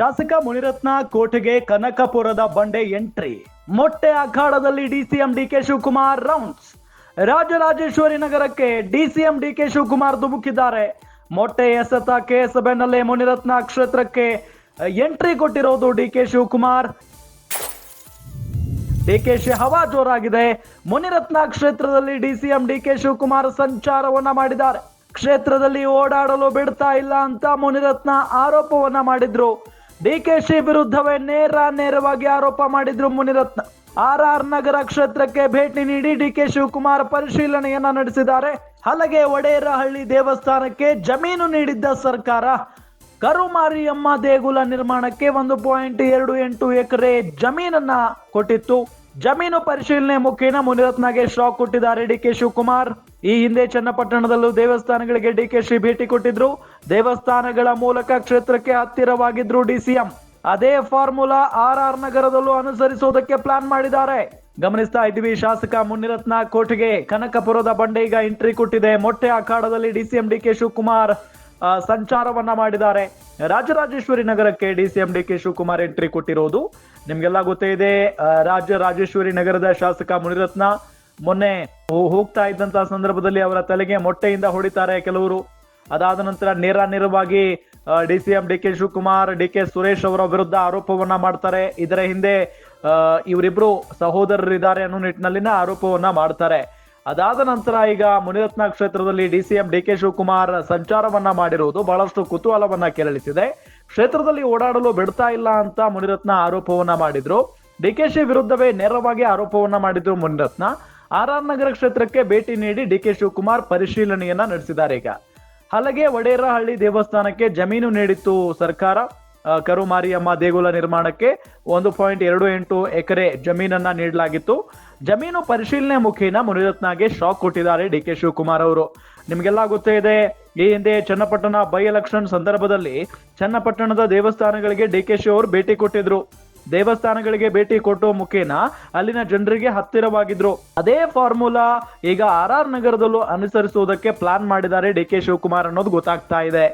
ಶಾಸಕ ಮುನಿರತ್ನ ಕೋಟೆಗೆ ಕನಕಪುರದ ಬಂಡೆ ಎಂಟ್ರಿ. ಮೊಟ್ಟೆ ಅಖಾಡದಲ್ಲಿ DCM DK Shivakumar rounds. Rajarajeshwari ನಗರಕ್ಕೆ ಡಿಸಿಎಂ ಡಿಕೆ ಶಿವಕುಮಾರ್ ಧುಮುಕಿದ್ದಾರೆ. ಮೊಟ್ಟೆ ಎಸೆತ ಕೇಸ್ ಬೆನ್ನಲ್ಲೇ ಮುನಿರತ್ನ ಕ್ಷೇತ್ರಕ್ಕೆ ಎಂಟ್ರಿ ಕೊಟ್ಟಿರೋದು ಡಿಕೆ ಶಿವಕುಮಾರ್. ಡಿಕೆಶಿ ಹವಾ ಜೋರಾಗಿದೆ. ಮುನಿರತ್ನ ಕ್ಷೇತ್ರದಲ್ಲಿ ಡಿಸಿಎಂ ಡಿಕೆ ಶಿವಕುಮಾರ್ ಸಂಚಾರವನ್ನ ಮಾಡಿದ್ದಾರೆ. ಕ್ಷೇತ್ರದಲ್ಲಿ ಓಡಾಡಲು ಬಿಡ್ತಾ ಇಲ್ಲ ಅಂತ ಮುನಿರತ್ನ ಆರೋಪವನ್ನ ಮಾಡಿದ್ರು. ಡಿಕೆಶಿ ವಿರುದ್ಧವೇ ನೇರ ನೇರವಾಗಿ ಆರೋಪ ಮಾಡಿದ್ರು ಮುನಿರತ್ನ. ಆರ್ ಆರ್ ನಗರ ಕ್ಷೇತ್ರಕ್ಕೆ ಭೇಟಿ ನೀಡಿ ಡಿಕೆ ಶಿವಕುಮಾರ್ ಪರಿಶೀಲನೆಯನ್ನ ನಡೆಸಿದ್ದಾರೆ. ಹಲಗೆ ಒಡೆಯರಹಳ್ಳಿ ದೇವಸ್ಥಾನಕ್ಕೆ ಜಮೀನು ನೀಡಿದ್ದ ಸರ್ಕಾರ. ಕರುಮಾರಿಯಮ್ಮ ದೇಗುಲ ನಿರ್ಮಾಣಕ್ಕೆ ಒಂದು ಪಾಯಿಂಟ್ ಎರಡು ಎಂಟು ಎಕರೆ ಜಮೀನನ್ನ ಕೊಟ್ಟಿತ್ತು. ಜಮೀನು ಪರಿಶೀಲನೆ ಮುಖೇನ ಮುನಿರತ್ನಗೆ ಶಾಕ್ ಕೊಟ್ಟಿದ್ದಾರೆ ಡಿಕೆ ಶಿವಕುಮಾರ್. ಈ ಹಿಂದೆ ಚನ್ನಪಟ್ಟಣದಲ್ಲೂ ದೇವಸ್ಥಾನಗಳಿಗೆ ಡಿಕೆಶಿ ಭೇಟಿ ಕೊಟ್ಟಿದ್ರು. ದೇವಸ್ಥಾನಗಳ ಮೂಲಕ ಕ್ಷೇತ್ರಕ್ಕೆ ಹತ್ತಿರವಾಗಿದ್ರು ಡಿಸಿಎಂ ಅದೇ ಫಾರ್ಮುಲಾ ಆರ್ ಆರ್ ನಗರದಲ್ಲೂ ಅನುಸರಿಸುವುದಕ್ಕೆ ಪ್ಲಾನ್ ಮಾಡಿದ್ದಾರೆ. ಗಮನಿಸ್ತಾ ಇದ್ದೀವಿ, ಶಾಸಕ ಮುನಿರತ್ನ ಕೋಟೆಗೆ ಕನಕಪುರದ ಬಂಡೆ ಈಗ ಎಂಟ್ರಿ ಕೊಟ್ಟಿದೆ. ಮೊಟ್ಟೆ ಅಖಾಡದಲ್ಲಿ ಡಿಸಿಎಂ ಡಿಕೆ ಶಿವಕುಮಾರ್ ಸಂಚಾರವನ್ನ ಮಾಡಿದ್ದಾರೆ. ರಾಜರಾಜೇಶ್ವರಿ ನಗರಕ್ಕೆ DCM D K Shivakumar entry ಕೊಟ್ಟಿರೋದು. ನಿಮ್ಗೆಲ್ಲ ಗೊತ್ತೇ ಇದೆ ರಾಜರಾಜೇಶ್ವರಿ ನಗರದ ಶಾಸಕ ಮುನಿರತ್ನ. ಮೊನ್ನೆ ಹೋಗ್ತಾ ಇದ್ದಂತಹ ಸಂದರ್ಭದಲ್ಲಿ ಅವರ ತಲೆಗೆ ಮೊಟ್ಟೆಯಿಂದ ಹೊಡಿತಾರೆ ಕೆಲವರು. ಅದಾದ ನಂತರ ನೇರ ನೇರವಾಗಿ D C M D K Shivakumar, D K Suresh ಅವರ ವಿರುದ್ಧ ಆರೋಪವನ್ನ ಮಾಡ್ತಾರೆ. ಇದರ ಹಿಂದೆ ಇವರಿಬ್ರು ಸಹೋದರರಿದ್ದಾರೆ ಅನ್ನೋ ನಿಟ್ಟಿನಲ್ಲಿನ ಆರೋಪವನ್ನ ಮಾಡ್ತಾರೆ. ಅದಾದ ನಂತರ ಈಗ ಮುನಿರತ್ನ ಕ್ಷೇತ್ರದಲ್ಲಿ D C M D K Shivakumar ಸಂಚಾರವನ್ನ ಮಾಡಿರುವುದು ಬಹಳಷ್ಟು ಕುತೂಹಲವನ್ನ ಕೆರಳಿಸಿದೆ. ಕ್ಷೇತ್ರದಲ್ಲಿ ಓಡಾಡಲು ಬಿಡ್ತಾ ಇಲ್ಲ ಅಂತ ಮುನಿರತ್ನ ಆರೋಪವನ್ನ ಮಾಡಿದ್ರು. ಡಿ ಕೆ ಶಿ ವಿರುದ್ಧವೇ ನೇರವಾಗಿ ಆರೋಪವನ್ನ ಮಾಡಿದ್ರು ಮುನಿರತ್ನ. ಆರ್ ನಗರ ಕ್ಷೇತ್ರಕ್ಕೆ ಭೇಟಿ ನೀಡಿ ಡಿಕೆ ಶಿವಕುಮಾರ್ ಪರಿಶೀಲನೆಯನ್ನ ನಡೆಸಿದ್ದಾರೆ ಈಗ. ಹಲಗೆ ವಡೇರಹಳ್ಳಿ ದೇವಸ್ಥಾನಕ್ಕೆ ಜಮೀನು ನೀಡಿತ್ತು ಸರ್ಕಾರ. ಕರು ಕರುಮಾರಿಯಮ್ಮ ದೇಗುಲ ನಿರ್ಮಾಣಕ್ಕೆ ಒಂದು ಪಾಯಿಂಟ್ ಎರಡು ಎಂಟು ಎಕರೆ ಜಮೀನನ್ನ ನೀಡಲಾಗಿತ್ತು. ಜಮೀನು ಪರಿಶೀಲನೆ ಮುಖೇನ ಮುನಿರತ್ನಗೆ ಶಾಕ್ ಕೊಟ್ಟಿದ್ದಾರೆ ಡಿ ಕೆ ಶಿವಕುಮಾರ್ ಅವರು. ನಿಮಗೆಲ್ಲ ಗೊತ್ತೇ ಇದೆ, ಈ ಹಿಂದೆ ಚನ್ನಪಟ್ಟಣ ಬೈ ಎಲೆಕ್ಷನ್ ಸಂದರ್ಭದಲ್ಲಿ ಚನ್ನಪಟ್ಟಣದ ದೇವಸ್ಥಾನಗಳಿಗೆ ಡಿ ಕೆ ಶಿ ಅವರು ಭೇಟಿ ಕೊಟ್ಟಿದ್ರು. ದೇವಸ್ಥಾನಗಳಿಗೆ ಭೇಟಿ ಕೊಟ್ಟೋ ಮುಖೇನ ಅಲ್ಲಿನ ಜನರಿಗೆ ಹತ್ತಿರವಾಗಿದ್ರು. ಅದೇ ಫಾರ್ಮುಲಾ ಈಗ ಆರ್ ಆರ್ ನಗರದಲ್ಲೂ ಅನುಸರಿಸುವುದಕ್ಕೆ ಪ್ಲಾನ್ ಮಾಡಿದ್ದಾರೆ ಡಿ ಕೆ ಶಿವಕುಮಾರ್ ಅನ್ನೋದು ಗೊತ್ತಾಗ್ತಾ ಇದೆ.